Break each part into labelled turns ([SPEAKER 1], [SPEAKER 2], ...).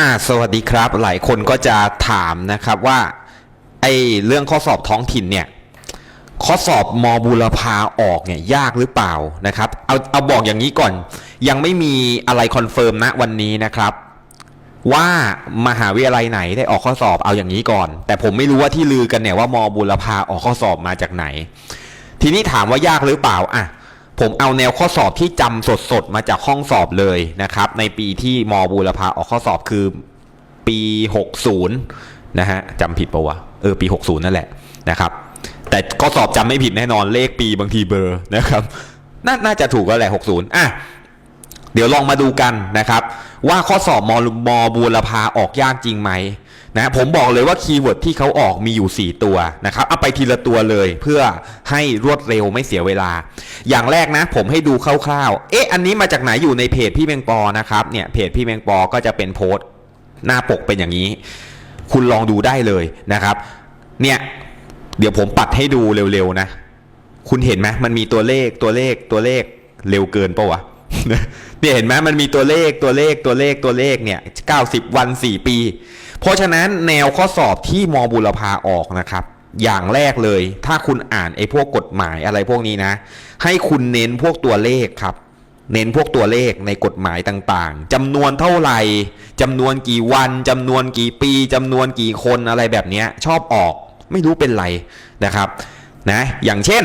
[SPEAKER 1] อ่าสวัสดีครับ หลายคนก็จะถามนะครับว่าไอเรื่องข้อสอบท้องถิ่นเนี่ยข้อสอบมบูรพาออกเนี่ยยากหรือเปล่านะครับเอาเอาบอกอย่างนี้ก่อน ยังไม่มีอะไรคอนเฟิร์มนะวันนี้นะครับ ว่ามหาวิทยาลัยไหนได้ออกข้อสอบเอาอย่างนี้ก่อน แต่ผมไม่รู้ว่าที่ลือกันเนี่ยว่ามบูรพาออกข้อสอบมาจากไหน ทีนี้ถามว่ายากหรือเปล่าอะ ผมเอาแนวข้อสอบที่จำสดๆ มาจากห้องสอบเลยนะครับ ในปีที่มบูรพาออกข้อสอบคือปี 60 นะฮะจำผิดปะวะ เออ ปี 60 นั่นแหละนะครับ แต่ข้อสอบจำไม่ผิดแน่นอนเลขปีบางทีเบอร์นะครับนนาน่าจะถูกก็แหละ 60 อะ เดี๋ยวลองมาดูกันนะครับ ว่าข้อสอบมมบูรพาออกยากจริงไหมนะผมบอกเลยว่าคีย์เวิร์ดที่เขาออกมีอยู่ 4 ตัวนะครับเอาไปทีละตัวเลยเพื่อให้รวดเร็วไม่เสียเวลา อย่างแรกนะ ผมให้ดูคร่าวๆ เอ๊ะ อันนี้มาจากไหนอยู่ในเพจพี่แมงปอนะครับเนี่ยเพจพี่แมงปอก็จะเป็นโพสต์หน้าปกเป็นอย่างนี้ คุณลองดูได้เลยนะครับ เนี่ยเดี๋ยวผมปัดให้ดูเร็วๆนะ คุณเห็นไหมมันมีตัวเลขตัวเลขตัวเลขเร็วเกินปะวะ เนี่ยเห็นไหมมันมีตัวเลขตัวเลขตัวเลขตัวเลขเนี่ย90วัน4ปี เพราะฉะนั้นแนวข้อสอบที่มบุรพาออกนะครับ อย่างแรกเลย ถ้าคุณอ่านไอ้พวกกฎหมายอะไรพวกนี้นะ ให้คุณเน้นพวกตัวเลขครับ เน้นพวกตัวเลขในกฎหมายต่างๆจำนวนเท่าไหร่จำนวนกี่วันจำนวนกี่ปีจำนวนกี่คนอะไรแบบนี้ชอบออกไม่รู้เป็นไรนะครับนะอย่างเช่น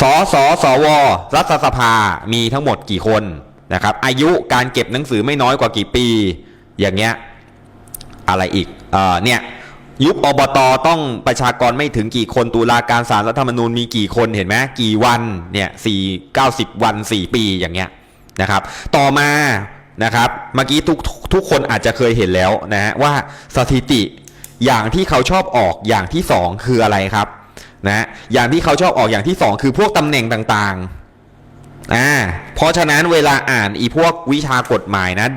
[SPEAKER 1] สสสว รัฐสภามีทั้งหมดกี่คนนะครับ อายุการเก็บหนังสือไม่น้อยกว่ากี่ปี อย่างเงี้ย อะไรอีก เอ่อ เนี่ยยุบอบตต้องประชากรไม่ถึงกี่คนตุลาการศาลรัฐธรรมนูญมีกี่คนเห็นไหมกี่วันเนี่ยสี่เก้าสิบวันสี่ปีอย่างเงี้ยนะครับ ต่อมานะครับเมื่อกี้ทุกทุกคนอาจจะเคยเห็นแล้วนะฮะว่าสถิติอย่างที่เขาชอบออกอย่างที่สองคืออะไรครับ นะอย่างที่เขาชอบออกอย่างที่สองคือพวกตำแหน่งต่างๆอ่าเพราะฉะนั้นเวลาอ่านอีพวกวิชากฎหมายนะ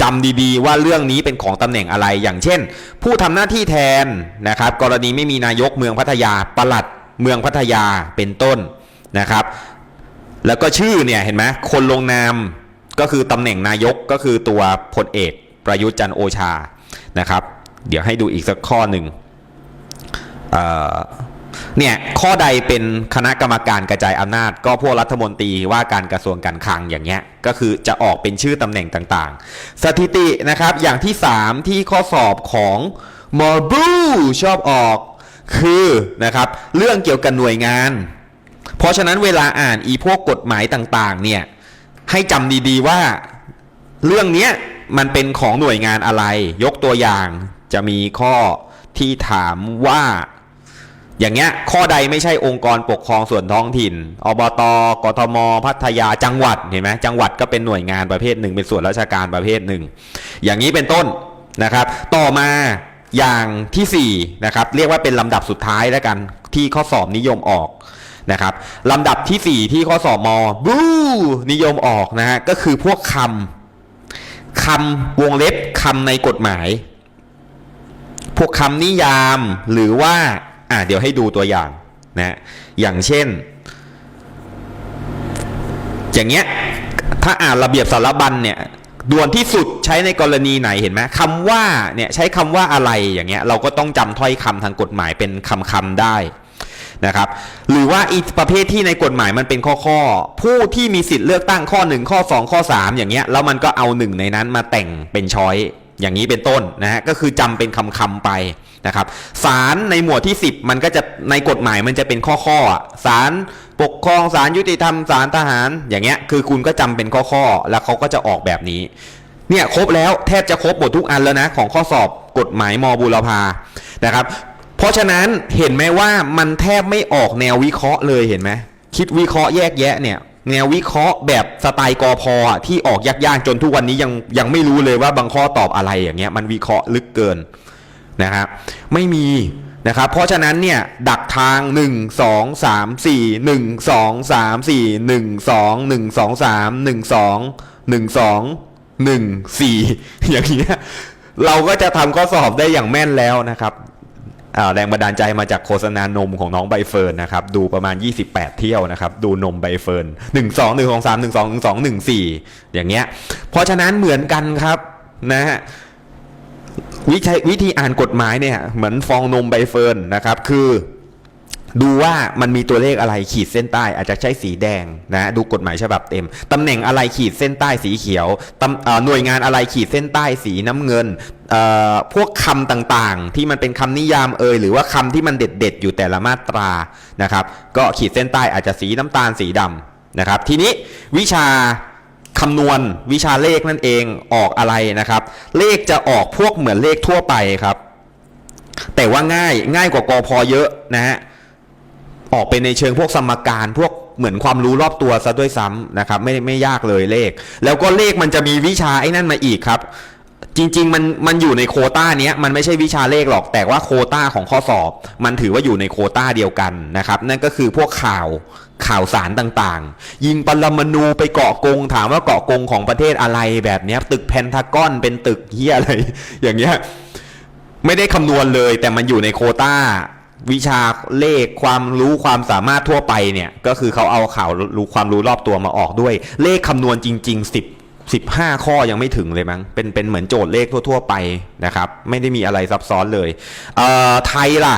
[SPEAKER 1] จำดีๆ ว่าเรื่องนี้เป็นของตำแหน่งอะไรอย่างเช่น ผู้ทำหน้าที่แทนนะครับ กรณีไม่มีนายกเมืองพัทยาปลัดเมืองพัทยาเป็นต้นนะครับ แล้วก็ชื่อเนี่ยเห็นไหมคนลงนามก็คือตำแหน่งนายกก็คือตัวพลเอกประยุทธ์จันโอชานะครับ เดี๋ยวให้ดูอีกสักข้อหนึ่งเอ่อ เนี่ยข้อใดเป็นคณะกรรมการกระจายอำนาจ ก็พวกรัฐมนตรีว่าการกระทรวงการคลังอย่างเงี้ยก็คือจะออกเป็นชื่อตำแหน่งต่างๆ สถิตินะครับอย่างที่ 3 ที่ข้อสอบของมอร์บูชอบออกคือนะครับเรื่องเกี่ยวกับหน่วยงาน เพราะฉะนั้นเวลาอ่านอีพวกกฎหมายต่างๆเนี่ยให้จำดีๆว่าเรื่องเนี้ยมันเป็นของหน่วยงานอะไร ยกตัวอย่างจะมีข้อที่ถามว่า อย่างเงี้ยข้อใดไม่ใช่องค์กรปกครองส่วนท้องถิ่น อบต กทม พัทยาจังหวัดเห็นไหมจังหวัดก็เป็นหน่วยงานประเภทหนึ่ง เป็นส่วนราชการประเภทหนึ่ง อย่างนี้เป็นต้นนะครับ ต่อมาอย่างที่4นะครับเรียกว่าเป็นลำดับสุดท้ายแล้วกันที่ข้อสอบนิยมออกนะครับลำดับทีสี่4 ที่ข้อสอบมบูนิยมออกนะฮะก็คือพวกคำคำวงเล็บคำในกฎหมาย พวกคำนิยามหรือว่า อะเดี๋ยวให้ดูตัวอย่างนะอย่างเช่น อย่างเงี้ยถ้าอ่านระเบียบสารบัญเนี่ยด่วนที่สุดใช้ในกรณีไหนเห็นไหมคำว่าเนี่ยใช้คำว่าอะไรอย่างเงี้ยเราก็ต้องจำถ้อยคำทางกฎหมายเป็นคำคำได้นะครับหรือว่าอีกประเภทที่ในกฎหมายมันเป็นข้อข้อผู้ที่มีสิทธิ์เลือกตั้งข้อ 1 ข้อ 2 ข้อ 3 อย่างเงี้ยแล้วมันก็เอาหนึ่งในนั้นมาแต่งเป็นช้อย อย่างนี้เป็นต้นนะฮะก็คือจำเป็นคำคำไปนะครับศาลในหมวดที่ 10 มันก็จะในกฎหมายมันจะเป็นข้อข้ออะศาลปกครองศาลยุติธรรมศาลทหาร อย่างเงี้ยคือคุณก็จำเป็นข้อข้อแล้วเขาก็จะออกแบบนี้เนี่ยครบแล้วแทบจะครบหมดทุกอันแล้วนะของข้อสอบกฎหมายมบูรพานะครับ เพราะฉะนั้นเห็นไหมว่ามันแทบไม่ออกแนววิเคราะห์เลยเห็นไหมคิดวิเคราะห์แยกแยะเนี่ย แนววิเคราะห์แบบสไตล์กอพอที่ออกยากๆจนทุกวันนี้ยังยังไม่รู้เลยว่าบางข้อตอบอะไรอย่างเงี้ยมันวิเคราะห์ลึกเกินนะครับไม่มีนะครับเพราะฉะนั้นเนี่ยดักทาง 1 2 3 4 1 2 3 4 1 2 1 2 3 1 2 1 2 1 4 อย่างเงี้ยเราก็จะทำข้อสอบได้อย่างแม่นแล้วนะครับ แรงบันดาลใจมาจากโฆษณานมของน้องใบเฟิร์นนะครับ ดูประมาณ 28 เที่ยวนะครับ ดูนมใบเฟิร์น1 2 1 2 3 1 2 1 2 1 4 อย่างเงี้ย เพราะฉะนั้นเหมือนกันครับนะฮะวิธีวิธีอ่านกฎหมายเนี่ย เหมือนฟองนมใบเฟิร์นนะครับ คือดูว่ามันมีตัวเลขอะไรขีดเส้นใต้อาจจะใช้สีแดงนะดูกฎหมายฉบับเต็ม ตำแหน่งอะไรขีดเส้นใต้สีเขียวตำหน่วยงานอะไรขีดเส้นใต้สีน้ำเงิน พวกคำต่างๆ ที่มันเป็นคำนิยามเอ่ยหรือว่าคำที่มันเด็ดๆ อยู่แต่ละมาตรานะครับ ก็ขีดเส้นใต้อาจจะสีน้ำตาลสีดำนะครับ ทีนี้วิชาคำนวณวิชาเลขนั่นเองออกอะไรนะครับ เลขจะออกพวกเหมือนเลขทั่วไปครับ แต่ว่าง่ายง่ายกว่ากอพอเยอะนะฮะออกเป็นในเชิงพวกสมการพวกเหมือนความรู้รอบตัวซะด้วยซ้ำนะครับ ไม่ไม่ยากเลยเลข แล้วก็เลขมันจะมีวิชาไอ้นั่นมาอีกครับ จริง ๆ มันมันอยู่ในโคต้าเนี้ยมันไม่ใช่วิชาเลขหรอกแต่ว่าโคต้าของข้อสอบ มันถือว่าอยู่ในโคต้าเดียวกันนะครับ นั่นก็คือพวกข่าวข่าวสารต่างๆ ยิงปรมาณูไปเกาะกง ถามว่าเกาะกงของประเทศอะไรแบบเนี้ยตึกแพนทากอนเป็นตึกเฮียอะไร อย่างเงี้ยไม่ได้คำนวณเลย แต่มันอยู่ในโคต้าวิชาเลขความรู้ความสามารถทั่วไปเนี่ย ก็คือเขาเอาข่าวรู้ความรู้รอบตัวมาออกด้วย เลขคำนวณจริง ๆ 10 15 ข้อยังไม่ถึงเลยมั้งเป็นเป็นเหมือนโจทย์เลขทั่ว ๆ ไปนะครับ ไม่ได้มีอะไรซับซ้อนเลยเอ่อไทยล่ะ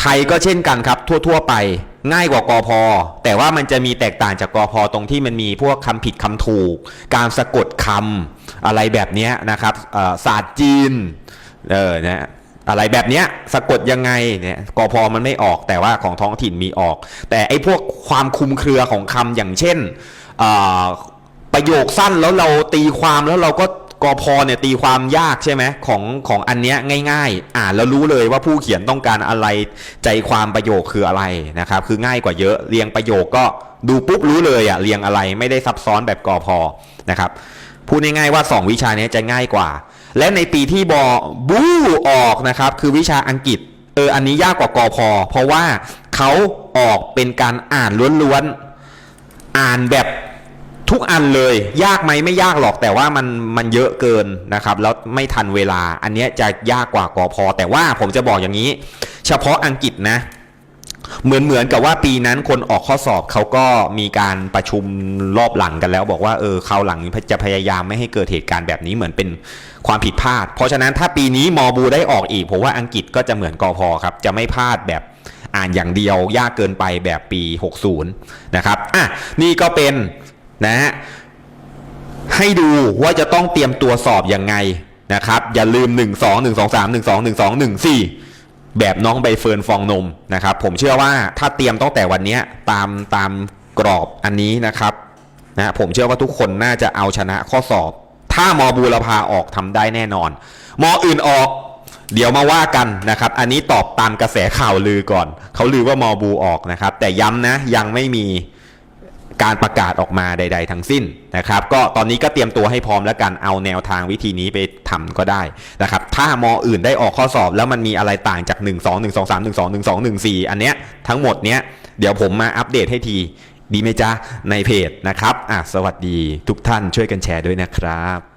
[SPEAKER 1] ไทยก็เช่นกันครับ ทั่ว ๆ ไป ง่ายกว่ากอพอแต่ว่ามันจะมีแตกต่างจากกอพอตรงที่มันมีพวกคำผิดคำถูก การสะกดคำอะไรแบบนี้นะครับศาสตร์จีนเออนะอะไรแบบเนี้ยสะกดยังไงเนี่ยกอพอมันไม่ออกแต่ว่าของท้องถิ่นมีออก แต่ไอ้พวกความคุมเครือของคำอย่างเช่นอ ประโยคสั้นแล้วเราตีความแล้วเราก็กอพอเนี่ยตีความยากใช่ไหมของของอันเนี้ยง่าย ๆ อ่านแล้วรู้เลยว่าผู้เขียนต้องการอะไรใจความประโยคคืออะไรนะครับ คือง่ายกว่าเยอะเรียงประโยคก็ดูปุ๊บรู้เลยอะเรียงอะไรไม่ได้ซับซ้อนแบบกอพอนะครับพูดง่ายๆว่า 2 วิชานี้จะง่ายกว่า และในปีที่บอบูออกนะครับคือวิชาอังกฤษเอออันนี้ยากกว่ากอพอ เพราะว่าเขาออกเป็นการอ่านล้วนๆอ่านแบบ ทุกอันเลย ยากไหมไม่ยากหรอกแต่ว่ามันมันเยอะเกินนะครับ แล้วไม่ทันเวลา อันนี้จะยากกว่ากอพอ แต่ว่าผมจะบอกอย่างนี้ เฉพาะอังกฤษนะ เหมือนเหมือนกับว่าปีนั้นคนออกข้อสอบเขาก็มีการประชุมรอบหลังกันแล้ว บอกว่าเออคราวหลังจะพยายามไม่ให้เกิดเหตุการณ์แบบนี้เหมือนเป็นความผิดพลาด เพราะฉะนั้นถ้าปีนี้มอบูได้ออกอีกผมว่าอังกฤษก็จะเหมือนกอพอครับจะไม่พลาดแบบอ่านอย่างเดียวยากเกินไปแบบปี 60 นะครับอะนี่ก็เป็น นะฮะให้ดูว่าจะต้องเตรียมตัวสอบยังไงนะครับ อย่าลืม 1 2 1 2 3 1 2 1 2 1 4 แบบน้องใบเฟิร์นฟองนมนะครับ ผมเชื่อว่าถ้าเตรียมตั้งแต่วันนี้ตามตามกรอบอันนี้นะครับนะผมเชื่อว่าทุกคนน่าจะเอาชนะข้อสอบ ถ้ามอบูรพาออกทำได้แน่นอน มออื่นออกเดี๋ยวมาว่ากันนะครับ อันนี้ตอบตามกระแสข่าวลือก่อน เขาลือว่ามอบูออกนะครับ แต่ย้ำนะยังไม่มี การประกาศออกมาใด ๆ ทั้งสิ้นนะครับ ก็ตอนนี้ก็เตรียมตัวให้พร้อมแล้วกันเอาแนวทางวิธีนี้ไปทำก็ได้นะครับ ถ้ามออื่นได้ออกข้อสอบแล้วมันมีอะไรต่างจาก 1 2 1 2 3 1 2 1 2 1 4 อันเนี้ยทั้งหมดเนี้ยเดี๋ยวผมมาอัปเดตให้ทีดีไหมจ๊ะในเพจนะครับอะสวัสดีทุกท่านช่วยกันแชร์ด้วยนะครับ